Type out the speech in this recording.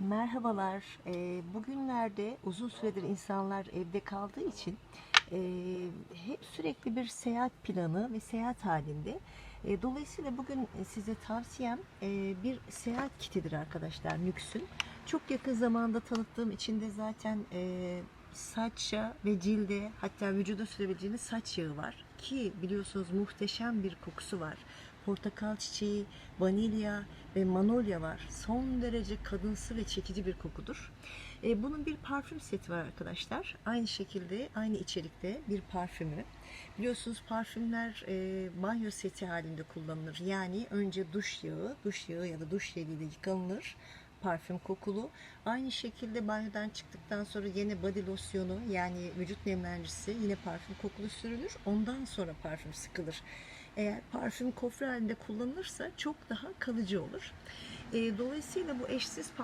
Merhabalar. Ee, bugünlerde uzun süredir insanlar evde kaldığı için e, hep sürekli bir seyahat planı ve seyahat halinde. E, dolayısıyla bugün size tavsiyem e, bir seyahat kitidir arkadaşlar Nüks'ün. Çok yakın zamanda tanıttığım içinde zaten e, saça ve cilde hatta vücuda sürebileceğiniz saç yağı var. Ki biliyorsunuz muhteşem bir kokusu var portakal çiçeği, vanilya ve manolya var. Son derece kadınsı ve çekici bir kokudur. E, bunun bir parfüm seti var arkadaşlar. Aynı şekilde, aynı içerikte bir parfümü. Biliyorsunuz parfümler e, banyo seti halinde kullanılır. Yani önce duş yağı, duş yağı ya da duş jeliyle yıkanılır parfüm kokulu. Aynı şekilde banyodan çıktıktan sonra yine body losyonu yani vücut nemlendiricisi yine parfüm kokulu sürülür. Ondan sonra parfüm sıkılır. Eğer parfüm kofre halinde kullanılırsa çok daha kalıcı olur. E, dolayısıyla bu eşsiz parfüm